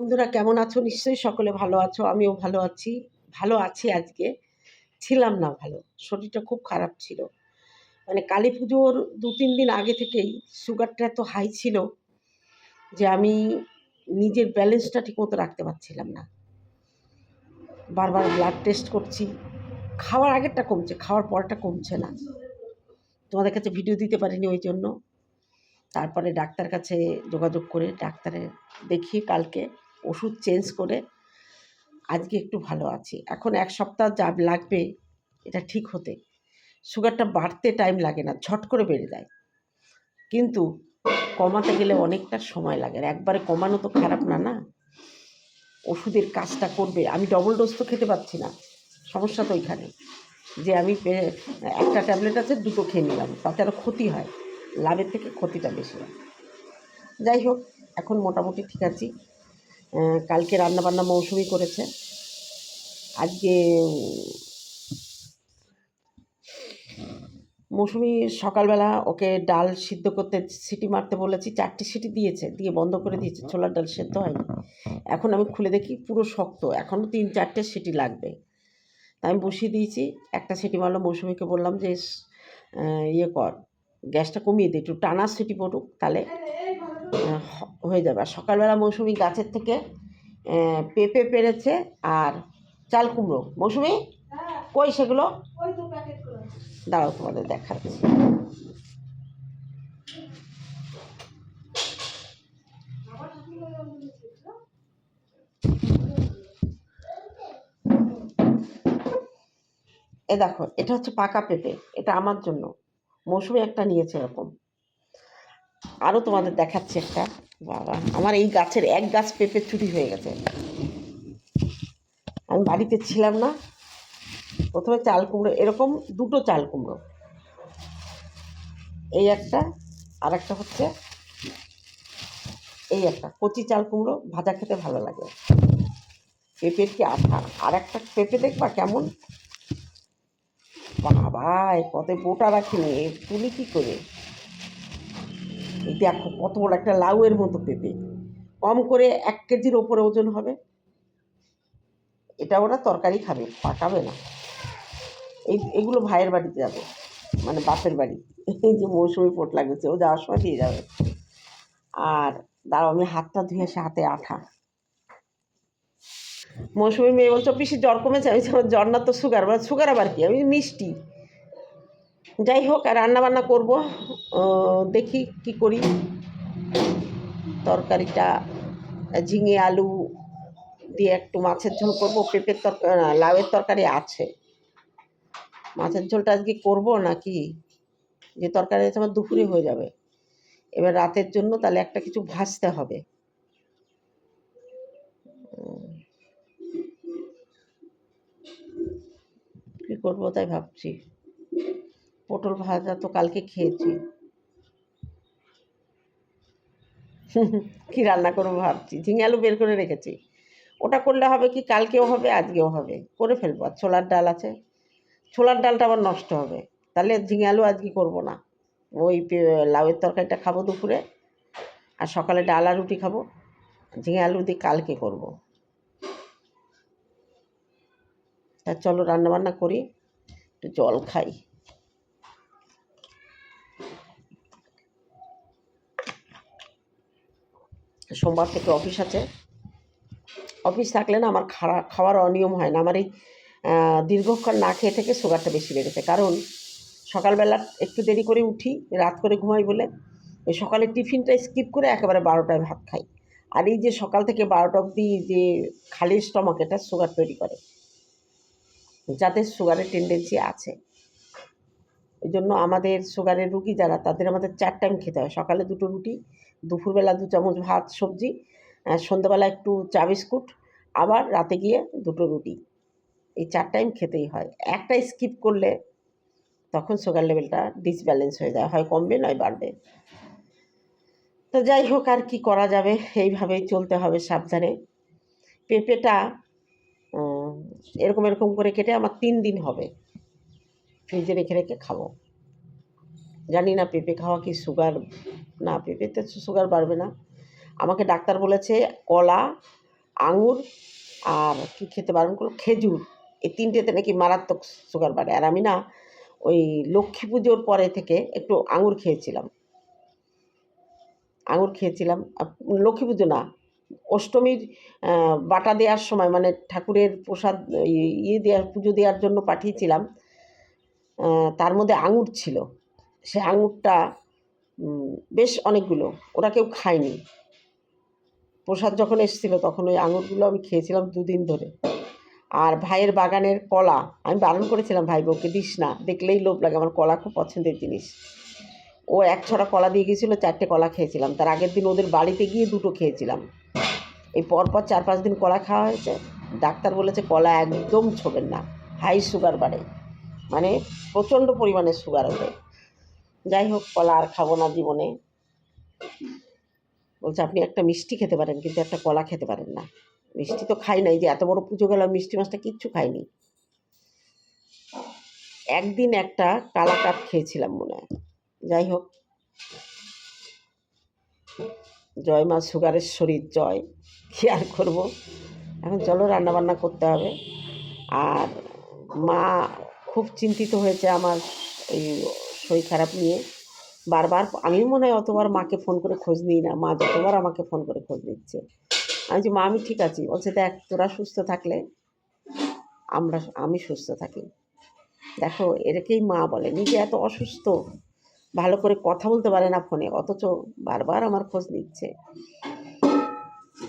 বন্ধুরা কেমন আছো? নিশ্চয়ই সকলে ভালো আছো, আমিও ভালো আছি। ভালো আছি আজকে। ছিলাম না ভালো, শরীরটা খুব খারাপ ছিল। মানে কালী পুজোর দু তিন দিন আগে থেকেই সুগারটা এত হাই ছিল যে আমি নিজের ব্যালেন্সটা ঠিকমতো রাখতে পারছিলাম না। বারবার ব্লাড টেস্ট করছি। খাওয়ার আগেরটা কমছে, খাওয়ার পরটা কমছে না। তোমাদের কাছে ভিডিও দিতে পারিনি ওই জন্য। তারপরে ডাক্তার কাছে যোগাযোগ করে ডাক্তারে দেখি কালকে ওষুধ চেঞ্জ করে আজকে একটু ভালো আছি। এখন এক সপ্তাহ যা লাগবে, এটা ঠিক হতে। সুগারটা বাড়তে টাইম লাগে না, ঝট করে বেড়ে যায়। কিন্তু কমাতে গেলে অনেকটা সময় লাগে। আর একবারে কমানো তো খারাপ না না? ওষুধের কাজটা করবে। আমি ডবল ডোজ তো খেতে পাচ্ছি না। সমস্যা তো ওইখানে যে আমি একটা ট্যাবলেট আছে, দুটো খেয়ে নিলাম। তাতে আরও ক্ষতি হয়। লাভের থেকে ক্ষতিটা বেশি হয়। যাই হোক, এখন মোটামুটি ঠিক আছি। কালকে রান্নাবান্না মৌসুমি করেছে। আজকে মৌসুমি সকালবেলা ওকে ডাল সিদ্ধ করতে সিটি মারতে বলেছি, চারটে সিটি দিয়েছে, দিয়ে বন্ধ করে দিয়েছে, ছোলার ডাল সেদ্ধ হয়নি। এখন আমি খুলে দেখি পুরো শক্ত, এখনও তিন চারটে সিটি লাগবে। তাই আমি বসিয়ে দিয়েছি, একটা সিটি মারলো, মৌসুমিকে বললাম যে ইয়ে কর, গ্যাসটা কমিয়ে দে, একটু টানা সিটি পড়ুক, তাহলে হয়ে যাবে। আর সকালবেলা মৌসুমি গাছের থেকে পেঁপে পেরেছে আর চাল কুমড়ো। মৌসুমি, কই সেগুলো? দাঁড়াও তোমাদের দেখাচ্ছি। এ দেখো, এটা হচ্ছে পাকা পেঁপে। এটা আমার জন্য। মৌসুমি একটা নিয়েছে এরকম। আরও তোমাদের দেখাচ্ছি একটা। বাবা, আমার এই গাছের এক গাছ পেঁপে চুরি হয়ে গেছে। আমি বাড়িতে ছিলাম না। প্রথমে চাল কুমড়ো, এরকম দুটো চাল কুমড়ো। এই একটা, আর একটা হচ্ছে এই একটা, কচি চাল কুমড়ো, ভাজা খেতে ভালো লাগে। পেঁপের কি আঠা আর একটা পেঁপে দেখবা কেমন? বাবা এ কত বোটা রাখিনি। তুলি কী করে? এই দেখো কত বড় একটা লাউয়ের মতো পেঁপে। কম করে এক কেজির ওপরে ওজন হবে। এটা ওরা তরকারি খাবে, পাকাবে না। এই, এগুলো ভাইয়ের বাড়িতে যাবে মানে বাপের বাড়ি। এই যে মৌসুমি পোট লাগছে, ও যাওয়ার সময় দিয়ে যাবে। আর দাঁড়াও, আমি হাতটা ধুয়ে আসে, হাতে আঠা। মৌসুমি মেয়ে বলছো পিসি জ্বর কমেছে? আমি জ্বর না তো সুগার বলে সুগার আবার কি? আমি মিষ্টি। যাই হোক রান্না বান্না করব দেখি কি করি। তরকারিটা ঝিঙে, আলু দিয়ে একটু মাছের ঝোল করব। পেঁপের তরকারি লাউয়ের তরকারি আছে। মাছের ঝোলটা আজকে করব নাকি? যে তরকারি আছে আমার দুপুরে হয়ে যাবে। এবার রাতের জন্য তাহলে একটা কিছু ভাজতে হবে। কি করব তাই ভাবছি। পটল ভাজা তো কালকে খেয়েছি। কি রান্না করব ভাবছি? ঝিঙে আলু বের করে রেখেছি। ওটা করলে হবে কি, কালকেও হবে, আজকেও হবে। করে ফেলব। আর ছোলার ডাল আছে। ছোলার ডালটা আবার নষ্ট হবে। তাহলে ঝিঙে আলু আজকে করব না। ওই লাউয়ের তরকারিটা খাব দুপুরে। আর সকালে ডাল আর রুটি খাব। ঝিঙে আলু দিয়ে কালকে করব। তা চলো রান্না বান্না করি। একটু জল খাই। সোমবার থেকে অফিস আছে। অফিস থাকলে না আমার খাওয়া খাওয়ার অনিয়ম হয় না। আমার এই দীর্ঘক্ষণ না খেয়ে থেকে সুগারটা বেশি বেড়েছে। কারণ সকালবেলা একটু দেরি করে উঠি, রাত করে ঘুমাই বলে ওই সকালে টিফিনটা স্কিপ করে একেবারে বারোটায় ভাত খাই। আর এই যে সকাল থেকে বারোটা অবধি যে খালি স্টমাক এটা সুগার তৈরি করে। যাদের সুগারের টেন্ডেন্সি আছে। ওই জন্য আমাদের সুগারের রুগী যারা, তাদের আমাদের চার টাইম খেতে হয়। সকালে দুটো রুটি দুপুরবেলা দু চামচ ভাত, সবজি সন্ধ্যাবেলা একটু চা বিস্কুট, আবার রাতে গিয়ে দুটো রুটি। এই চার টাইম খেতেই হয়। একটা স্কিপ করলে তখন সুগার লেভেলটা ডিসব্যালেন্স হয়ে যায়। হয় কমবে, নয় বাড়বে। তো যাই হোক, আর কি করা যাবে? এইভাবেই চলতে হবে সাবধানে। পেঁপেটা এরকম এরকম করে কেটে আমার তিন দিন হবে। ফ্রিজে রেখে রেখে খাব। জানি না পেঁপে খাওয়া কি সুগার না, পেঁপেতে সুগার বাড়বে না। আমাকে ডাক্তার বলেছে কলা, আঙুর আর কি খেতে বারণ করল? খেজুর। এই তিনটেতে নাকি মারাত্মক সুগার বাড়ে। আর আমি না ওই লক্ষ্মী পুজোর পরে থেকে একটু আঙুর খেয়েছিলাম। আঙুর খেয়েছিলাম। লক্ষ্মী পুজো না, অষ্টমীর বাটা দেওয়ার সময় মানে ঠাকুরের প্রসাদ ইয়ে দেওয়ার, পুজো দেওয়ার জন্য পাঠিয়েছিলাম। তার মধ্যে আঙুর ছিল। সে আঙুরটা বেশ অনেকগুলো। ওরা কেউ খায়নি। প্রসাদ যখন এসেছিল তখন ওই আঙুরগুলো আমি খেয়েছিলাম দুদিন ধরে। আর ভাইয়ের বাগানের কলা, আমি বারণ করেছিলাম, ভাই, বউকে দিস না। দেখলেই লোভ লাগে, আমার কলা খুব পছন্দের জিনিস। ও এক ছড়া কলা দিয়ে গেছিল চারটে কলা খেয়েছিলাম। তার আগের দিন ওদের বাড়িতে গিয়ে দুটো খেয়েছিলাম। এই পরপর চার পাঁচ দিন কলা খাওয়া হয়েছে। ডাক্তার বলেছে কলা একদম ছোবেন না। হাই সুগার বাড়ে। মানে প্রচণ্ড পরিমাণে সুগার হবে। যাই হোক কলা আর খাব না জীবনে। বলছে, আপনি একটা মিষ্টি খেতে পারেন, কিন্তু একটা কলা খেতে পারেন না। মিষ্টি তো খাই নাই যে, এত বড় পুজো গেলাম মিষ্টি মাছটা কিচ্ছু খাইনি। একদিন একটা কালাকাত খেয়েছিলাম মনে হয়। যাই হোক জয় মা সুগারের শরীর জয়, কী আর করব? এখন চলো রান্না বান্না করতে হবে। আর মা খুব চিন্তিত হয়েছে আমার এই শরীর খারাপ নিয়ে বারবার আমি মনে হয় অতবার মাকে ফোন করে খোঁজ নিই না। মা যতবার আমাকে ফোন করে খোঁজ নিচ্ছে। আমি যে মা, আমি ঠিক আছি। বলছে, দেখ, তোরা সুস্থ থাকলে আমরা, আমি সুস্থ থাকি। দেখো, এটাকেই মা বলে। নিজে এত অসুস্থ, ভালো করে কথা বলতে পারে না ফোনে অথচ বারবার আমার খোঁজ নিচ্ছে।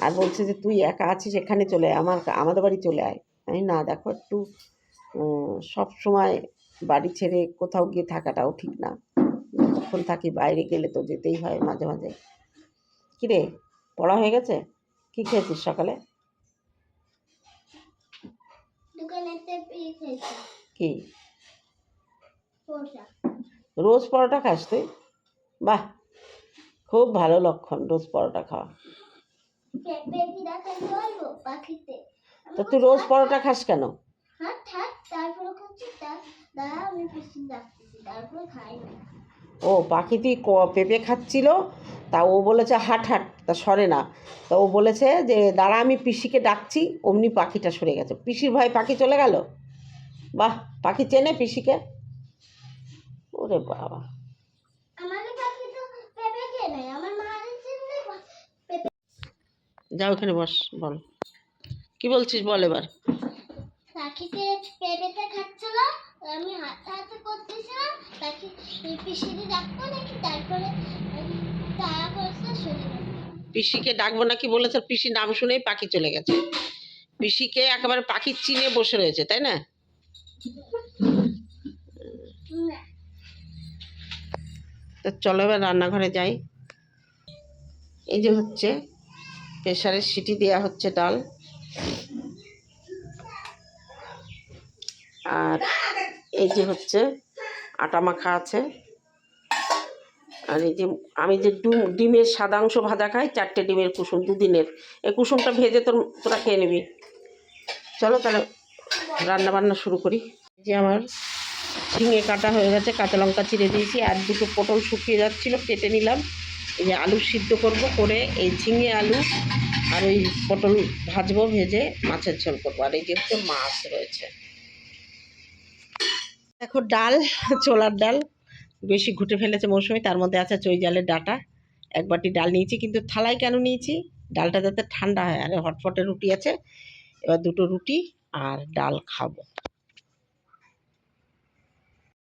আর বলছে যে, তুই একা আছিস, এখানে চলে আমার, আমাদের বাড়ি চলে আয়। আমি না, দেখো, একটু সব সময় বাড়ি ছেড়ে কোথাও গিয়ে থাকাটাও ঠিক না। যতক্ষণ থাকি বাইরে গেলে তো যেতেই হয় মাঝে মাঝে। কিরে পড়া হয়ে গেছে? কি খেয়েছিস সকালে? কি? রোজ পরোটা খাস তুই? বাহ খুব ভালো লক্ষণ রোজ পরোটা খাওয়া। তো তুই রোজ পরোটা খাস কেন? ও পাখিটি ক- পেঁপে খাচ্ছিল তা ও বলেছে হাট হাট তা সরে না। তা ও বলেছে যে দাঁড়া আমি পিসিকে ডাকছি অমনি পাখিটা সরে গেছে। পিসির ভয় পাখি চলে গেল? বাহ পাখি চেনে পিসিকে? ওরে বাবা। আমাদের পাখি তো পেঁপে খেয়ে নেয় আমার মায়ের চিনলে পেঁপে যা ওখানে বস বল। কি বলছিস বল এবার। পেঁপেতে খাচ্ছিল আমি হাতে হাতে করতেছিলাম পাখি পিসিতে ডাকবো নাকি তারপরে তারা সরে পিসিকে ডাকবো নাকি বলেছে পিসির নাম শুনেই পাখি চলে গেছে। পিসিকে একেবারে পাখির চিনে বসে রয়েছে তাই না? তো চলো এবার রান্নাঘরে যাই। এই যে হচ্ছে প্রেশারের সিটি দেওয়া হচ্ছে ডাল। আর এই যে হচ্ছে আটা মাখা আছে। আর এই যে আমি যে ডুম, ডিমের সাদা অংশ ভাজা খাই, চারটে ডিমের কুসুম, দুদিনের। এই কুসুমটা ভেজে তোর, তোরা খেয়ে নিবি। চলো তাহলে রান্না বান্না শুরু করি। এই যে আমার ঝিঙে কাটা হয়ে গেছে, কাঁচা লঙ্কা চিড়ে দিয়েছি, আর দুটো পটল শুকিয়ে যাচ্ছিল, কেটে নিলাম। এই যে আলু সিদ্ধ করব, করে এই ঝিঙে আলু আর ওই পটল ভাজবো, ভেজে মাছের ঝোল করব। আর এই যে হচ্ছে মাছ রয়েছে। দেখো ডাল, ছোলার ডাল, বেশি ঘুটে ফেলেছে মৌসুমি, তার মধ্যে আছে চই জালের ডাটা। এক বাটি ডাল নিয়েছি, কিন্তু থালায় কেন নিয়েছি? ডালটা যাতে ঠান্ডা হয়, আর হটপটে রুটি আছে, এবার দুটো রুটি আর ডাল খাব।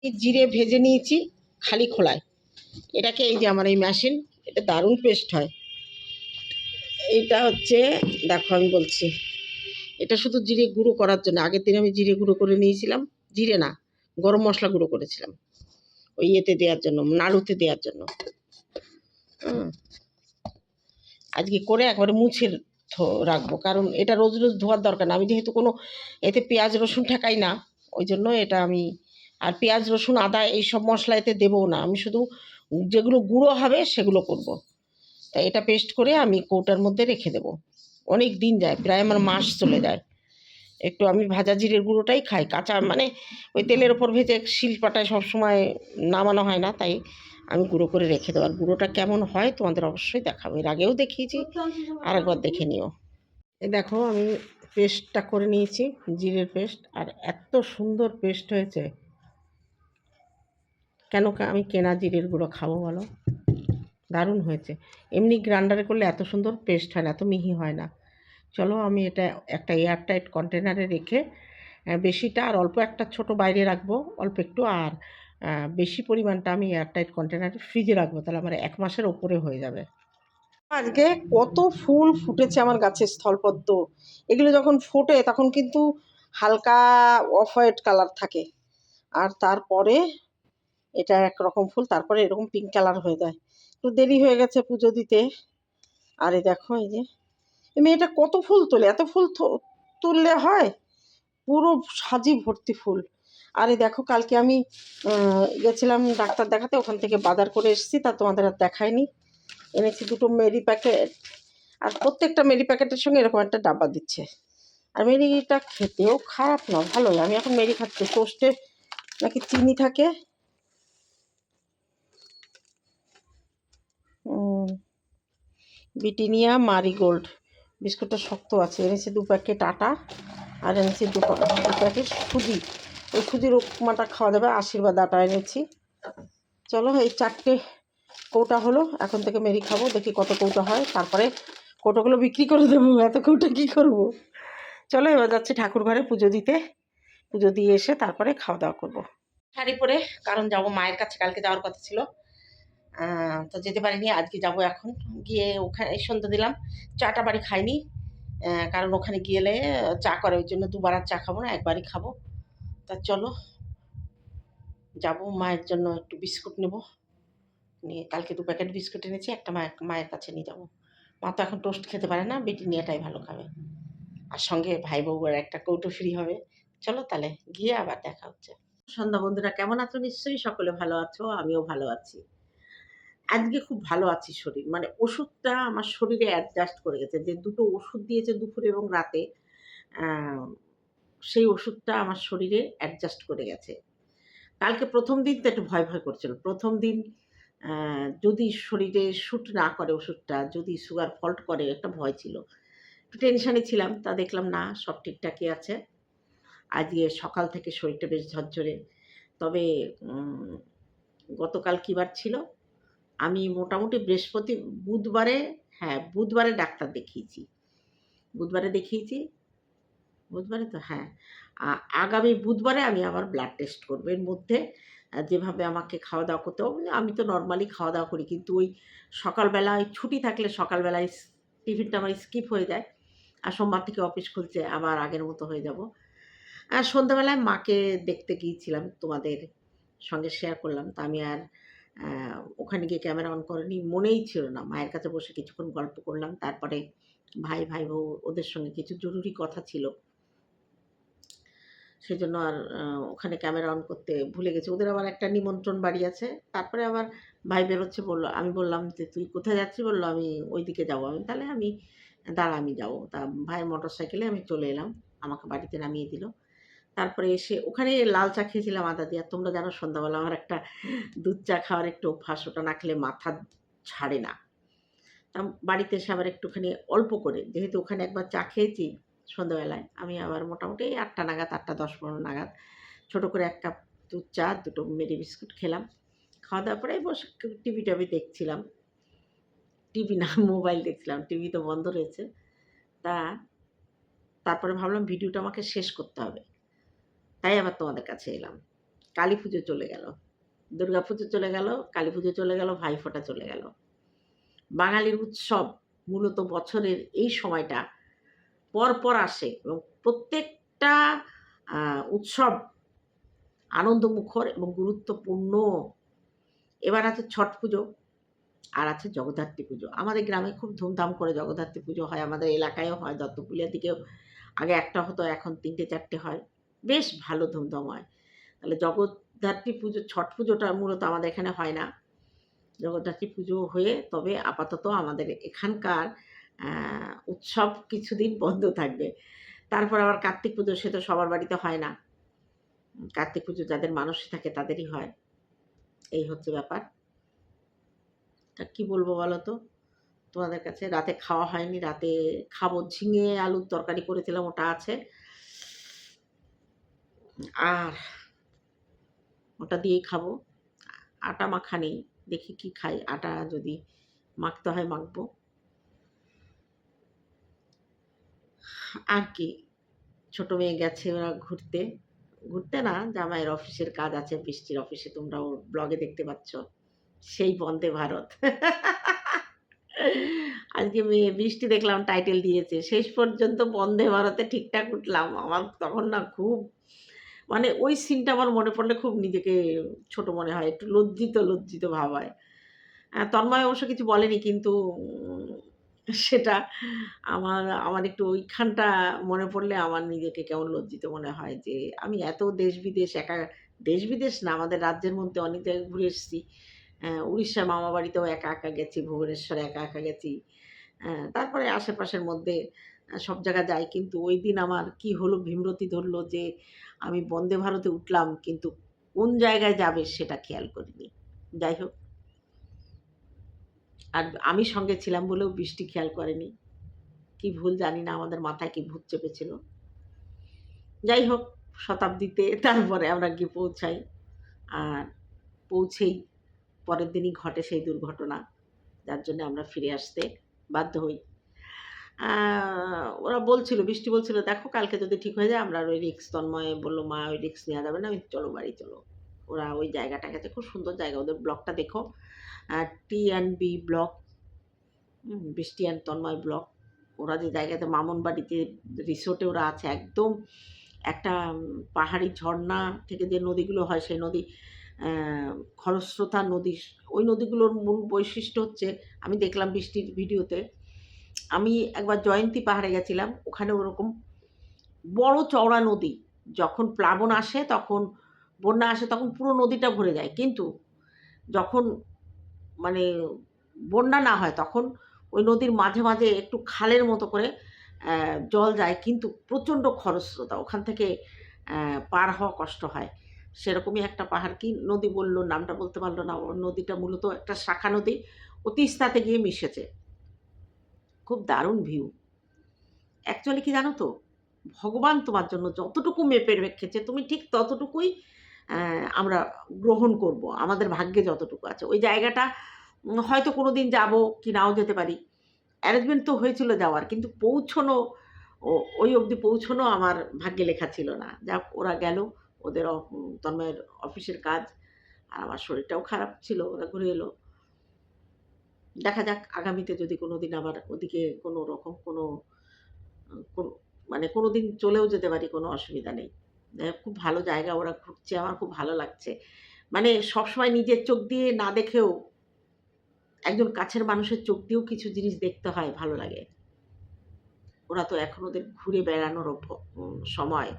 জিরে ভেজে নিয়েছি খালি খোলায়। এটাকে এই যে আমার এই মেশিন এটা দারুণ পেস্ট হয়। এটা হচ্ছে, দেখো আমি বলছি, এটা শুধু জিরে গুঁড়ো করার জন্য, আগের দিন আমি জিরে গুঁড়ো করে নিয়েছিলাম, জিরে না। গরম মশলা গুঁড়ো করেছিলাম। ওই ইয়েতে দেওয়ার জন্য, নাড়ুতে দেওয়ার জন্য। আজকে করে একবারে মুছে রাখব। কারণ এটা রোজ রোজ ধোয়ার দরকার না। আমি যেহেতু কোনো এতে পেঁয়াজ, রসুন ঠেকাই না, ওই জন্য এটা আমি আর পেঁয়াজ, রসুন, আদা এইসব মশলা এতে দেবও না। আমি শুধু যেগুলো গুঁড়ো হবে সেগুলো করব। তাই এটা পেস্ট করে আমি কৌটার মধ্যে রেখে দেবো। অনেক দিন যায়, প্রায় আমার মাস চলে যায়। একটু আমি ভাজা জিরের গুঁড়োটাই খাই। কাঁচা মানে ওই তেলের ওপর ভেজে শিলপাটায় সবসময় নামানো হয় না, তাই আমি গুঁড়ো করে রেখে দেবো। আর গুঁড়োটা কেমন হয় তোমাদের অবশ্যই দেখাবো। এর আগেও দেখিয়েছি আর একবার দেখে নিও। এ দেখো, আমি পেস্টটা করে নিয়েছি, জিরের পেস্ট। আর এত সুন্দর পেস্ট হয়েছে। কেন আমি কেনা জিরের গুঁড়ো খাব বলো? দারুণ হয়েছে। এমনি গ্রাইন্ডারে করলে এত সুন্দর পেস্ট হয় না, এত মিহি হয় না। চলো আমি এটা একটা এয়ারটাইট কন্টেনারে রেখে বেশিটা আর অল্প একটা ছোট বাইরে রাখব, অল্প একটু আর বেশি পরিমাণটা আমি এয়ারটাইট কন্টেনারে ফ্রিজে রাখব, তাহলে আমার এক মাসের ওপরে হয়ে যাবে। আজকে কত ফুল ফুটেছে আমার গাছের স্থলপদ্ম। এগুলো যখন ফোটে তখন কিন্তু হালকা অফ হোয়াইট কালার থাকে। আর তারপরে এটা একরকম ফুল, তারপরে এরকম পিঙ্ক কালার হয়ে যায়। একটু দেরি হয়ে গেছে পুজো দিতে। আর দেখো এই যে মেয়েটা কত ফুল তোলে? এত ফুল তুললে হয়? পুরো সাজি ভর্তি ফুল। আরে দেখো কালকে আমি গেছিলাম ডাক্তার দেখাতে ওখান থেকে বাজার করে এসেছি তা তোমাদের আর দেখায়নি এনেছি দুটো মেরি প্যাকেট। আর প্রত্যেকটা মেরি প্যাকেটের সঙ্গে এরকম একটা ডাব্বা দিচ্ছে। আর মেরিটা খেতেও খারাপ না ভালোই। আমি এখন মেরি খাচ্ছি টোস্টে নাকি চিনি থাকে? উম, ব্রিটানিয়া মারিগোল্ড। বিস্কুটটা শক্ত আছে। এনেছি দু প্যাকেট আটা আর এনেছি দু প্যাকেট সুজি ওই সুজির উপমাটা খাওয়া যাবে, আশীর্বাদ আটা এনেছি। চলো, এই চারটে কৌটা হলো, এখন থেকে মেরি খাব, দেখি কত কৌটা হয়। তারপরে কৌটোগুলো বিক্রি করে দেবো, এত কৌটা কী করব? চলো, এবার যাচ্ছি ঠাকুর ঘরে পুজো দিতে। পুজো দিয়ে এসে তারপরে খাওয়া দাওয়া করব। শাড়ি পরে কারণ যাব মায়ের কাছে, কালকে যাওয়ার কথা ছিল। তো যেতে পারিনি, আজকে যাব এখন। গিয়ে ওখানে সন্ধ্যা দিলাম, চাটা বাড়ি খাইনি কারণ ওখানে গেলে চা করে, ওই জন্য দুবার আর চা খাব না, একবারই খাব। তা চলো, যাব, মায়ের জন্য একটু বিস্কুট নেব। নিয়ে কালকে দু প্যাকেট বিস্কুট এনেছি, একটা মায়ের মায়ের কাছে নিয়ে যাব। মা তো এখন টোস্ট খেতে পারে না, বেটি নিয়েটাই ভালো খাবে। আর সঙ্গে ভাই বউয়ের একটা কৌটো ফ্রি হবে। চলো তাহলে, গিয়ে আবার দেখা হচ্ছে। সন্ধ্যা বন্ধুরা, কেমন আছো? নিশ্চয়ই সকলে ভালো আছো, আমিও ভালো আছি। আজকে খুব ভালো আছি শরীর। মানে ওষুধটা আমার শরীরে অ্যাডজাস্ট করে গেছে। যে দুটো ওষুধ দিয়েছে দুপুরে এবং রাতে সেই ওষুধটা আমার শরীরে অ্যাডজাস্ট করে গেছে। কালকে প্রথম দিন তো একটু ভয় ভয় করছিল। প্রথম দিন যদি শরীরে শ্যুট না করে ওষুধটা, যদি সুগার ফল্ট করে, একটা ভয় ছিল। একটু টেনশানে ছিলাম, তা দেখলাম না, সব ঠিকঠাকই আছে। আজকে সকাল থেকে শরীরটা বেশ ঝরঝরে। তবে গতকাল কী বার ছিল? আমি মোটামুটি বৃহস্পতি, বুধবারে হ্যাঁ বুধবারে ডাক্তার দেখিয়েছি। বুধবারে দেখিয়েছি? বুধবারে তো হ্যাঁ। আগামী বুধবারে আমি আবার ব্লাড টেস্ট করব। এর মধ্যে যেভাবে আমাকে খাওয়া দাওয়া করতে হবে আমি তো নর্মালি খাওয়া দাওয়া করি, কিন্তু ওই সকালবেলায় ছুটি থাকলে সকালবেলায় টিফিনটা আমার স্কিপ হয়ে যায়। আর সোমবার থেকে অফিস খুলছে, আবার আগের মতো হয়ে যাব। আর সন্ধ্যাবেলায় মাকে দেখতে গিয়েছিলাম, তোমাদের সঙ্গে শেয়ার করলাম। তা আমি আর ওখানে গিয়ে ক্যামেরা অন করেনি, মনেই ছিল না। মায়ের কাছে বসে কিছুক্ষণ গল্প করলাম, তারপরে ভাই ভাই বউ ওদের সঙ্গে কিছু জরুরি কথা ছিল। সেজন্য আর ওখানে ক্যামেরা অন করতে ভুলে গেছি। ওদের আবার একটা নিমন্ত্রণ বাড়ি আছে। তারপরে আবার ভাই বেরোচ্ছে বলল, আমি বললাম যে, তুই কোথায় যাচ্ছি বলল, আমি ওই দিকে যাব। আমি তাহলে আমি, দাঁড়া, আমি যাব। তা ভাইয়ের মোটর সাইকেলে আমি চলে এলাম। আমাকে বাড়িতে নামিয়ে দিল। তারপরে এসে ওখানে লাল চা খেয়েছিলাম আদা দিয়ে। তোমরা জানো সন্ধ্যাবেলা আমার একটা দুধ চা খাওয়ার একটু অভ্যাস, ওটা না খেলে মাথা ছাড়ে না। তা বাড়িতে এসে আবার একটুখানি অল্প করে, যেহেতু ওখানে একবার চা খেয়েছি সন্ধ্যাবেলায়, আমি আবার মোটামুটি আটটা নাগাদ, আটটা দশ পনেরো নাগাদ ছোটো করে এক কাপ দুধ চা, দুটো মেরি বিস্কুট খেলাম। খাওয়া দাওয়ার পরে বসে টিভি টাভি দেখছিলাম। টিভি না, মোবাইল দেখছিলাম, টিভি তো বন্ধ রয়েছে। তা তারপরে ভাবলাম ভিডিওটা আমাকে শেষ করতে হবে। তাই আবার তোমাদের কাছে এলাম। কালী পুজো চলে গেল। দুর্গা পুজো চলে গেল, কালী পুজো চলে গেল ভাইফোঁটা চলে গেল। বাঙালির উৎসব মূলত বছরের এই সময়টা পর পর আসে এবং প্রত্যেকটা উৎসব আনন্দমুখর এবং গুরুত্বপূর্ণ। এবার আছে ছট পুজো আর আছে জগদ্ধাত্রী পুজো। আমাদের গ্রামে খুব ধুমধাম করে জগদ্ধাত্রী পুজো হয়, আমাদের এলাকায়ও হয়, দত্তপুলিয়ার দিকেও। আগে একটা হতো, এখন তিনটে, চারটে হয়। বেশ ভালো ধুমধাম হয় তাহলে জগদ্ধাত্রী পুজো, ছট পুজোটা মূলত আমাদের এখানে হয় না। জগদ্ধাত্রী পুজো হয়ে তবে আপাতত আমাদের এখানকার উৎসব কিছুদিন বন্ধ থাকবে। তারপর আবার কার্তিক পুজো সে তো সবার বাড়িতে হয় না। কার্তিক পুজো যাদের মানসী থাকে তাদেরই হয়। এই হচ্ছে ব্যাপার। তা কী বলব বলো তো? তোমাদের কাছে রাতে খাওয়া হয়নি, রাতে খাব, ঝিঙে আলুর তরকারি করেছিলাম, ওটা আছে। আর ওটা দিয়েই খাব। আটা মাখা নেই দেখি কি খাই। আটা যদি মাখতে হয় মাখবো। আর কি, ছোট মেয়ে গেছে ওরা ঘুরতে। ঘুরতে না, জামাইয়ের অফিসের কাজ আছে, বৃষ্টির অফিসে। তোমরা ওর ব্লগে দেখতে পাচ্ছ। সেই বন্দে ভারত। আজকে মেয়ে বৃষ্টি দেখলাম, টাইটেল দিয়েছে। শেষ পর্যন্ত বন্দে ভারতে ঠিকঠাক উঠলাম। আমার তখন না খুব মানে ওই সিনটা আমার মনে পড়লে খুব নিজেকে ছোট মনে হয়, একটু লজ্জিত লজ্জিত ভাব হয়। তন্ময় অবশ্য কিছু বলেনি কিন্তু সেটা আমার আমার একটু ওইখানটা মনে পড়লে আমার নিজেকে কেমন লজ্জিত মনে হয় যে আমি এত দেশ বিদেশ একা, দেশ বিদেশ না, আমাদের রাজ্যের মধ্যে অনেক জায়গায় ঘুরে এসেছি। উড়িষ্যা মামা বাড়িতেও একা একা গেছি, ভুবনেশ্বরে একা একা গেছি। তারপরে আশেপাশের মধ্যে সব জায়গা যাই, কিন্তু ওই দিন আমার কি হলো, ভীমরতি ধরলো যে আমি বন্দে ভারতে উঠলাম, কিন্তু কোন জায়গায় যাবে সেটা খেয়াল করিনি। যাই হোক। আর আমি সঙ্গে ছিলাম বলেও বৃষ্টি খেয়াল করেনি। কি ভুল জানি না, আমাদের মাথায় কি ভূত চেপেছিল। যাই হোক, শতাব্দীতে তারপরে আমরা গিয়ে পৌঁছাই। আর পৌঁছেই পরের দিনই ঘটে সেই দুর্ঘটনা, যার জন্য আমরা ফিরে আসতে বাধ্য হই। ওরা বলছিল, বৃষ্টি বলছিল, দেখো, কালকে যদি ঠিক হয়ে যায়, আমরা ওই রিক্স তন্ময় বলল, মা, ওই রিক্স নেওয়া যাবে না, আমি চলো বাড়ি, চলো। ওরা ওই জায়গাটা গেছে খুব সুন্দর জায়গা, ওদের ব্লগটা দেখো T and B block Brishti and Tanmoy block. ওরা যে জায়গাতে মামন বাড়িতে রিসোর্টে ওরা আছে, একদম একটা পাহাড়ি ঝর্ণা থেকে যে নদীগুলো হয়, সেই নদী খরস্রোতা নদী, ওই নদীগুলোর মূল বৈশিষ্ট্য হচ্ছে, আমি দেখলাম বৃষ্টির ভিডিওতে আমি একবার জয়ন্তী পাহাড়ে গেছিলাম, ওখানে ওরকম বড় চওড়া নদী, যখন প্লাবন আসে তখন, বন্যা আসে তখন পুরো নদীটা ভরে যায়, কিন্তু যখন মানে বন্যা না হয় তখন ওই নদীর মাঝে মাঝে একটু খালের মতো করে জল যায়, কিন্তু প্রচণ্ড খরস্রোতা, ওখান থেকে পার হওয়া কষ্ট হয়। সেরকমই একটা পাহাড় কি নদী বলল, নামটা বলতে পারল না ওর নদীটা মূলত একটা শাখা নদী, ও তিস্তাতে গিয়ে মিশেছে। খুব দারুণ ভিউ অ্যাকচুয়ালি কি জানো তো? ভগবান তোমার জন্য যতটুকু মেপে রেখেছে, তুমি ঠিক ততটুকুই আমরা গ্রহণ করব, আমাদের ভাগ্যে যতটুকু আছে। ওই জায়গাটা হয়তো কোনো দিন যাব কি নাও যেতে পারি। অ্যারেঞ্জমেন্ট তো হয়েছিল যাওয়ার, কিন্তু পৌঁছনো ওই অবধি পৌঁছনো আমার ভাগ্যে লেখা ছিল না। যাক, ওরা গেল, ওদের তন্ময়ের অফিসের কাজ, আর আমার শরীরটাও খারাপ ছিল, ওরা ঘুরে এলো। দেখা যাক আগামীতে যদি কোনো দিন আবার ওদিকে কোনো রকম কোনো মানে কোনো দিন চলেও যেতে পারি, কোনো অসুবিধা নেই। খুব ভালো জায়গা ওরা ঘুরছে, আমার খুব ভালো লাগছে। মানে সবসময় নিজের চোখ দিয়ে না দেখেও একজন কাছের মানুষের চোখ দিয়েও কিছু জিনিস দেখতে হয়, ভালো লাগে। ওরা তো এখন ওদের ঘুরে বেড়ানোর সময়,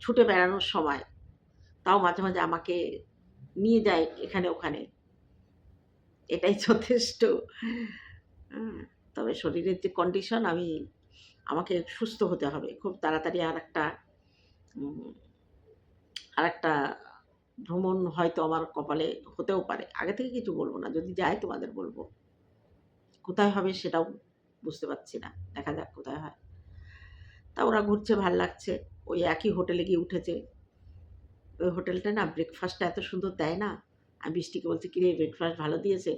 ছুটে বেড়ানোর সময়। তাও মাঝে মাঝে আমাকে নিয়ে যায় এখানে ওখানে। এটাই যথেষ্ট। তবে শরীরের যে কন্ডিশন আমি, আমাকে সুস্থ হতে হবে। খুব তাড়াতাড়ি আর একটা আর একটা ভ্রমণ হয়তো আমার কপালে হতেও পারে। আগে থেকে কিছু বলব না। যদি যায় তোমাদের বলব। কোথায় হবে সেটাও বুঝতে পারছি না। দেখা যাক কোথায় হয়। তা ওরা ঘুরছে, ভালো লাগছে। ওই একই হোটেলে গিয়ে উঠেছে। ওই হোটেলটা না ব্রেকফাস্টটা এত সুন্দর দেয় না। আমি বৃষ্টিকে বলছি, কিরে ব্রেকফাস্ট ভালো দিয়েছে?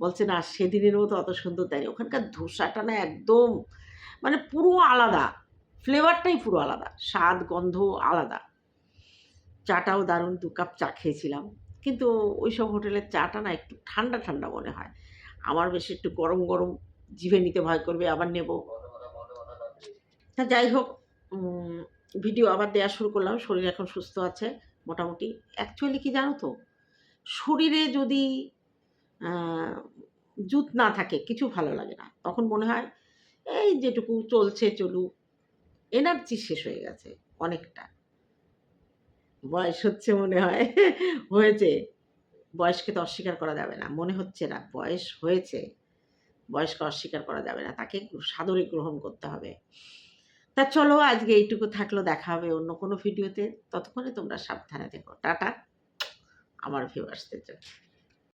বলছে, না, সেদিনের মতো অত সুন্দর দেয়নি। ওখানকার ধোসাটা না একদম মানে পুরো আলাদা, ফ্লেভারটাই পুরো আলাদা, স্বাদ, গন্ধ আলাদা। চাটাও দারুণ, দু কাপ চা খেয়েছিলাম। কিন্তু ওই সব হোটেলের চাটা না একটু ঠান্ডা ঠান্ডা মনে হয়। আমার বেশি একটু গরম গরম জিভে নিতে ভয় করবে, আবার নেব। তা যাই হোক ভিডিও আবার দেওয়া শুরু করলাম, শরীর এখন সুস্থ আছে, মোটামুটি। অ্যাকচুয়ালি কি জানো তো শরীরে যদি জুত না থাকে, কিছু ভালো লাগে না, তখন মনে হয়, এই যেটুকু চলছে, চলুক। এনার্জি শেষ হয়ে গেছে অনেকটা। বয়স হচ্ছে মনে হয়, হয়েছে। বয়সকে তো অস্বীকার করা যাবে না, মনে হচ্ছে না, বয়স হয়েছে। বয়সকে অস্বীকার করা যাবে না, তাকে সাদরে গ্রহণ করতে হবে। তা চলো, আজকে এইটুকু থাকল, দেখা হবে অন্য কোনো ভিডিওতে, ততক্ষণে তোমরা সাবধানে থেকো। টাটা। আমার ভিউয়ার্সদের জন্য।